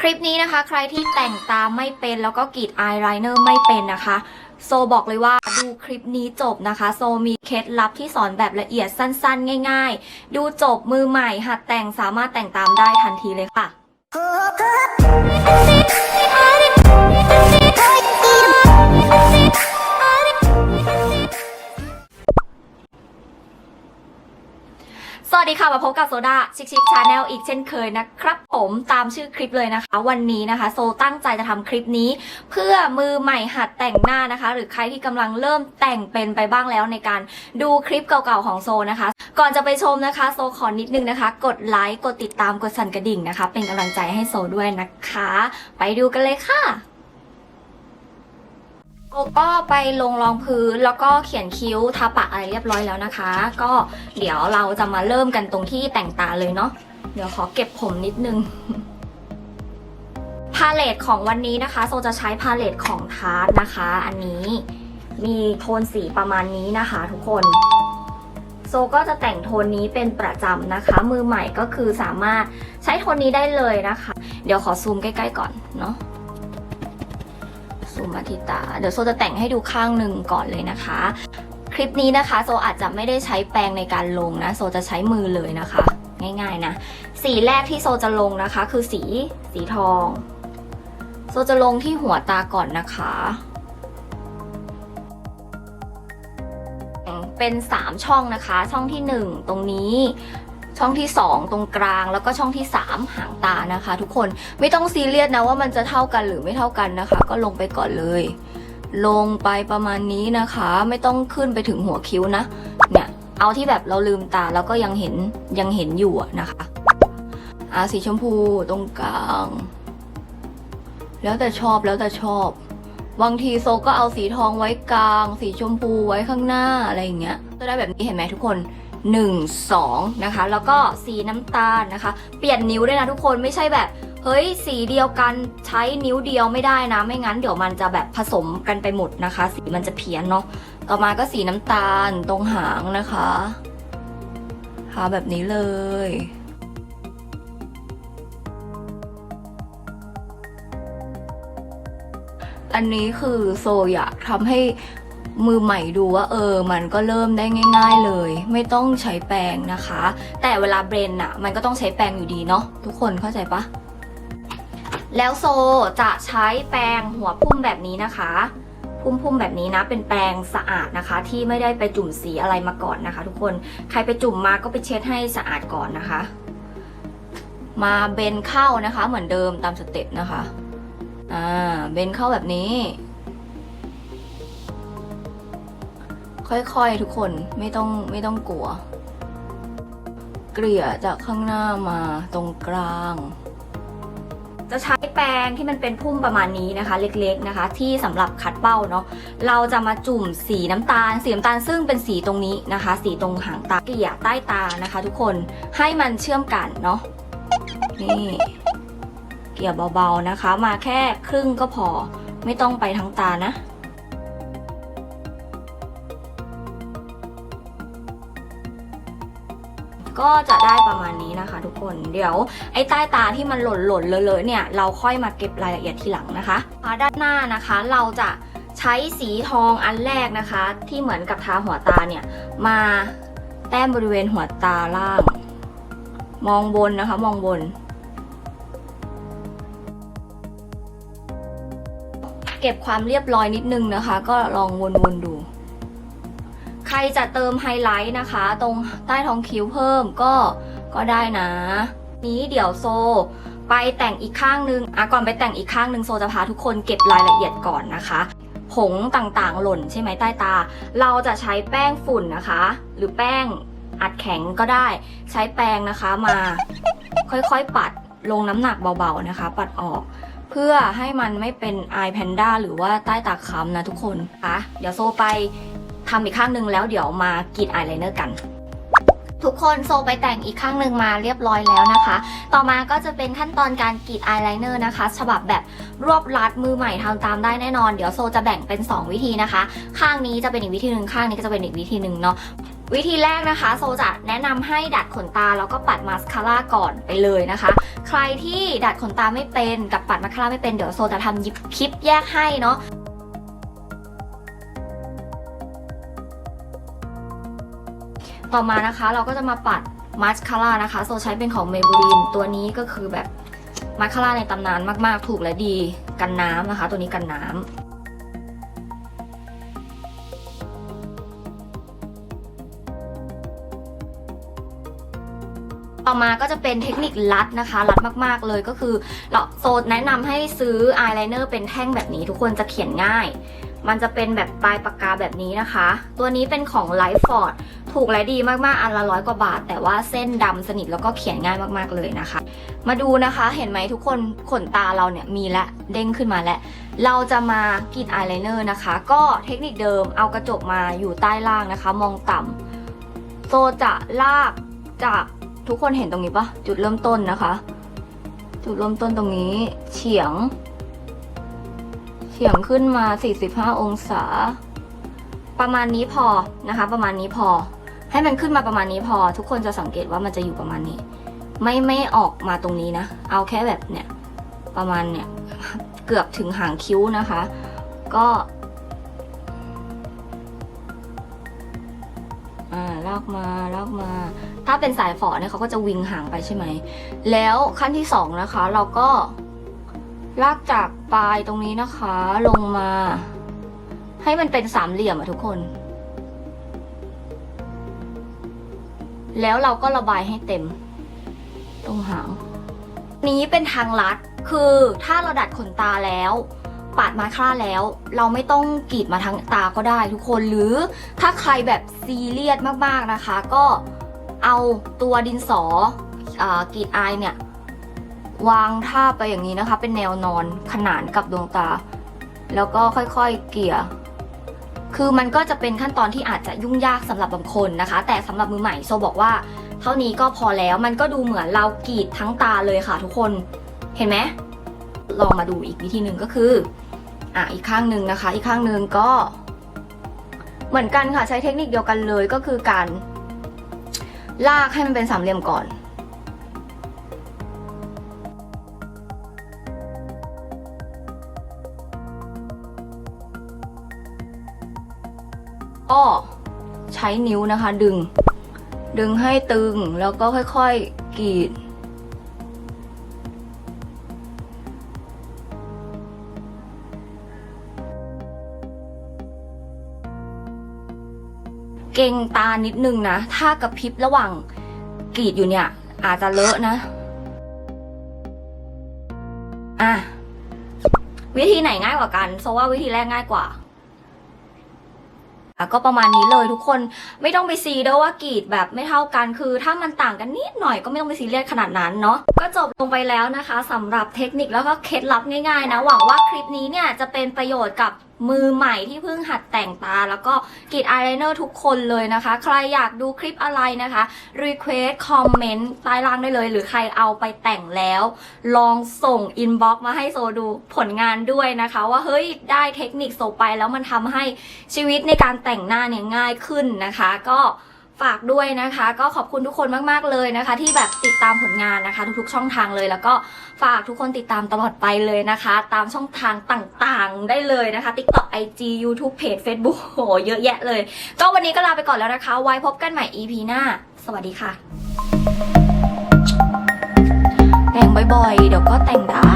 คลิปนี้นะคะ ใครที่แต่งตาไม่เป็นแล้วก็กรีดอายไลเนอร์ไม่เป็นนะคะ โซบอกเลยว่าดูคลิปนี้จบนะคะ โซมีเคล็ดลับที่สอนแบบละเอียดสั้นๆ ง่าย ๆ ดูจบมือใหม่ หัดแต่งสามารถแต่งตามได้ทันทีเลยค่ะ มาพบกับโซดาชิคชิคชาแนลอีกเช่นเคยนะครับ ผมตามชื่อคลิปเลยนะคะ วันนี้นะคะ โซตั้งใจจะทำคลิปนี้ เพื่อมือใหม่หัดแต่งหน้านะคะ หรือใครที่กำลังเริ่มแต่งเป็นไปบ้างแล้วในการดูคลิปเก่าๆของโซนะคะ ก่อนจะไปชมนะคะ โซขอนิดนึงนะคะ กดไลค์กดติดตามกดสั่นกระดิ่งนะคะ เป็นกำลังใจให้โซด้วยนะคะ ไปดูกันเลยค่ะ โกก็ไปลงรองพื้นแล้วก็เขียนคิ้วทาปากอะไรเรียบร้อยแล้วนะคะ ก็เดี๋ยวเราจะมาเริ่มกันตรงที่แต่งตาเลยเนาะเดี๋ยวขอเก็บผมนิดนึงพาเลตของวันนี้นะคะโซจะใช้พาเลตของทาร์ตนะคะ อันนี้มีโทนสีประมาณนี้นะคะทุกคนโซก็จะแต่งโทนนี้เป็นประจำนะคะ มือใหม่ก็คือสามารถใช้โทนนี้ได้เลยนะคะ เดี๋ยวขอซูมใกล้ ๆ ก่อนเนาะ ซูมาที่ตา เดี๋ยวโซจะแต่งให้ดูข้างหนึ่งก่อนเลยนะคะ คลิปนี้นะคะ โซอาจจะไม่ได้ใช้แปรงในการลงนะ โซจะใช้มือเลยนะคะ ง่ายๆนะ สีแรกที่โซจะลงนะคะ คือสีสีทอง โซจะลงที่หัวตาก่อนนะคะเป็น 3 ช่องนะคะ ช่องที่ 1 ตรงนี้ ช่องที่ 2 ตรงกลางแล้วก็ช่องที่ 3 หางตานะคะ ทุกคนไม่ต้องซีเรียสนะว่ามันจะเท่ากันหรือไม่เท่ากันนะคะ ก็ลงไปก่อนเลย ลงไปประมาณนี้นะคะ ไม่ต้องขึ้นไปถึงหัวคิ้วนะเนี่ยเอาที่แบบเราลืมตาแล้วก็ยังเห็นยังเห็นอยู่นะคะอาสีชมพูตรงกลาง แล้วแต่ชอบแล้วแต่ชอบบางทีโซก็เอาสีทองไว้กลาง สีชมพูไว้ข้างหน้าอะไรอย่างเงี้ยจะได้แบบนี้เห็นไหมทุกคน 1 2 นะคะ แล้วก็สีน้ำตาลนะคะ เปลี่ยนนิ้วด้วยนะทุกคนไม่ใช่แบบ เฮ้ย สีเดียวกันใช้นิ้วเดียวไม่ได้นะ ไม่งั้นเดี๋ยวมันจะแบบผสมกันไปหมดนะคะ สีมันจะเพี้ยนเนาะต่อมาก็สีน้ำตาลตรงหางนะคะทาแบบนี้เลยอันนี้คือโซอยากทำให้ มือใหม่ดูว่าเออ มันก็เริ่มได้ง่าย ๆเลย ไม่ต้องใช้แปรงนะคะ แต่เวลาเบรนอะมันก็ต้องใช้แปรงอยู่ดีเนาะทุกคนเข้าใจปะแล้วโซจะใช้แปรงหัวพุ่มแบบนี้นะคะ พุ่มๆแบบนี้นะ เป็นแปรงสะอาดนะคะ ที่ไม่ได้ไปจุ่มสีอะไรมาก่อนนะคะ ทุกคนใครไปจุ่มมาก็ไปเช็ดให้สะอาดก่อนนะคะ มาเบนเข้านะคะ เหมือนเดิมตามสเต็ปนะคะอ่าเบนเข้าแบบนี้ ค่อยๆทุกคนไม่ต้องไม่ต้องกลัว เกลี่ยจากข้างหน้ามาตรงกลาง จะใช้แปรงที่มันเป็นพุ่มประมาณนี้นะคะ เล็กๆนะคะ ที่สำหรับคัดเป้าเนาะเราจะมาจุ่มสีน้ำตาล สีน้ำตาลซึ่งเป็นสีตรงนี้นะคะ สีตรงหางตาเกลี่ยใต้ตานะคะ ทุกคนให้มันเชื่อมกันเนาะนี่เกลี่ยเบาๆนะคะ มาแค่ครึ่งก็พอไม่ต้องไปทั้งตานะ ก็จะได้ประมาณนี้นะคะ ทุกคนเดี๋ยวไอ้ใต้ตาที่มันหล่นหล่นๆเลอะๆเนี่ยเราค่อยมาเก็บรายละเอียดทีหลังนะคะด้านหน้านะคะเราจะใช้สีทองอันแรกนะคะ ที่เหมือนกับทาหัวตาเนี่ยมาแต้มบริเวณหัวตาล่าง มองบนนะคะ มองบน เก็บความเรียบร้อยนิดนึงนะคะ ก็ลองวนๆดู ใครจะเติมไฮไลท์นะคะ ตรงใต้ท้องคิ้วเพิ่มก็ก็ได้นะ นี้เดี๋ยวโซ ไปแต่งอีกข้างนึงอะก่อนไปแต่งอีกข้างนึงโซจะพาทุกคนเก็บรายละเอียดก่อนนะคะผงต่างๆ หล่นใช่ไหมใต้ตา เราจะใช้แป้งฝุ่นนะคะ หรือแป้งอัดแข็งก็ได้ ใช้แป้งนะคะมาค่อยๆปัดลงน้ำหนักเบาๆนะคะ ปัดออก เพื่อให้มันไม่เป็นอายแพนด้าหรือว่าใต้ตาค้ำนะทุกคนคะเดี๋ยวโซไป ทำอีกข้างหนึ่งแล้วเดี๋ยวมากรีดอายไลเนอร์กัน ทุกคนโซไปแต่งอีกข้างหนึ่งมาเรียบร้อยแล้วนะคะ ต่อมาก็จะเป็นขั้นตอนการกรีดอายไลเนอร์นะคะ ฉบับแบบรวบรัดมือใหม่ทำตามได้แน่นอน เดี๋ยวโซจะแบ่งเป็น 2 วิธีนะคะ ข้างนี้จะเป็นอีกวิธีหนึ่งข้างนี้ก็จะเป็นอีกวิธีหนึ่งเนาะวิธีแรกนะคะโซจะแนะนำให้ดัดขนตาแล้วก็ปัดมาสคาร่าก่อนไปเลยนะคะ ใครที่ดัดขนตาไม่เป็นกับปัดมาสคาร่าไม่เป็นเดี๋ยวโซจะทำยิบคลิปแยกให้เนาะ ต่อมานะคะเราก็จะมาปัดมาสคาร่านะคะโซใช้เป็นของ Maybelline ตัวนี้ก็คือแบบมาสคาร่าในตำนานมากๆถูกและดีกันน้ำนะคะ ตัวนี้กันน้ำต่อมาก็จะเป็นเทคนิคลัดนะคะ ลัดมากๆเลยก็คือเราโซแนะนำให้ซื้ออายไลเนอร์เป็นแท่งแบบนี้ ทุกคนจะเขียนง่าย มันจะเป็นแบบปลายปากกาแบบนี้นะคะ ตัวนี้เป็นของ l i f e f o r d ถูกและดีมากๆ อันละร้อยกว่าบาท แต่ว่าเส้นดำสนิทแล้วก็เขียนง่ายมากๆเลยนะคะ มาดูนะคะเห็นไหมทุกคนขนตาเราเนี่ยมีและเด้งขึ้นมาแล้ว เราจะมากรีดอายไลเนอร์นะคะ ก็เทคนิคเดิมเอากระจกมาอยู่ใต้ล่างนะคะ มองต่ำโซจะลากจากทุกคนเห็นตรงนี้ปะจุดเริ่มต้นนะคะ จุดเริ่มต้นตรงนี้เฉียง เฉียงขึ้นมา 45 องศา ประมาณนี้พอนะคะ ประมาณนี้พอ ให้มันขึ้นมาประมาณนี้พอ ทุกคนจะสังเกตว่ามันจะอยู่ประมาณนี้ ไม่ไม่ออกมาตรงนี้นะ เอาแค่แบบเนี่ยประมาณเนี่ยเกือบถึงหางคิ้วนะคะ ก็อ่าลากมาลากมา ถ้าเป็นสายฝอเนี่ยเขาก็จะวิงห่างไปใช่ไหม แล้วขั้นที่สองนะคะ เราก็ลากจากปลายตรงนี้นะคะ ลงมา ให้มันเป็นสามเหลี่ยมอะทุกคน แล้วเราก็ระบายให้เต็ม ตรงหาง นี้เป็นทางลัดคือถ้าเราดัดขนตาแล้ว ปาดมาคร่าแล้ว เราไม่ต้องกรีดมาทั้งตาก็ได้ทุกคนหรือถ้าใครแบบซีเรียสมากๆนะคะ ก็เอาตัวดินสออกรีดอายเนี่ยวางท่าไปอย่างนี้นะคะ เป็นแนวนอนขนานกับดวงตา แล้วก็ค่อยๆเกี่ย คือมันก็จะเป็นขั้นตอนที่อาจจะยุ่งยากสำหรับบางคนนะคะ แต่สำหรับมือใหม่โซบอกว่า เท่านี้ก็พอแล้วมันก็ดูเหมือนเรากรีดทั้งตาเลยค่ะ ทุกคนเห็นไหมลองมาดูอีกวิธีหนึ่งก็คืออะอีกข้างหนึ่งนะคะ อีกข้างหนึ่งก็ เหมือนกันค่ะใช้เทคนิคเดียวกันเลยก็คือการลากให้มันเป็นสามเหลี่ยมก่อน ก็ใช้นิ้วนะคะ ดึง ดึงให้ตึงแล้วก็ค่อยๆกรีด เก่งตานิดนึงนะ ถ้ากระพริบระหว่างกรีดอยู่เนี่ย อาจจะเลอะนะ อะวิธีไหนง่ายกว่ากันโซว่าวิธีแรกง่ายกว่า ก็ประมาณนี้เลยทุกคนไม่ต้องไปซีด้วยว่ากรีดแบบไม่เท่ากันคือ ถ้ามันต่างกันนิดหน่อยก็ไม่ต้องไปซีเรียสขนาดนั้นเนาะก็จบลงไปแล้วนะคะสำหรับเทคนิคแล้วก็เคล็ดลับง่ายๆนะหวังว่าคลิปนี้เนี่ยจะเป็นประโยชน์กับ มือใหม่ที่เพิ่งหัดแต่งตา แล้วก็กรีดอายไลเนอร์ทุกคนเลยนะคะ ใครอยากดูคลิปอะไรนะคะรีเควสต์คอมเมนต์ใต้ล่างได้เลย หรือใครเอาไปแต่งแล้ว ลองส่งอินบ็อกซ์มาให้โซดูผลงานด้วยนะคะ ว่าเฮ้ยได้เทคนิคโซไปแล้วมันทำให้ชีวิตในการแต่งหน้าเนี่ยง่ายขึ้นนะคะ ก็ ฝากด้วยนะคะ ก็ขอบคุณทุกคนมากๆเลยนะคะ ที่แบบติดตามผลงานนะคะ ทุกๆ ช่องทางเลย แล้วก็ฝากทุกคนติดตามตลอดไปเลยนะคะ ตามช่องทางต่างๆได้เลยนะคะ TikTok IG YouTube Page Facebook โหเยอะแยะเลย ก็วันนี้ก็ลาไปก่อนแล้วนะคะ ไว้พบกันใหม่ EP หน้า สวัสดีค่ะ แต่งบ่อยๆ เดี๋ยวก็แต่งได้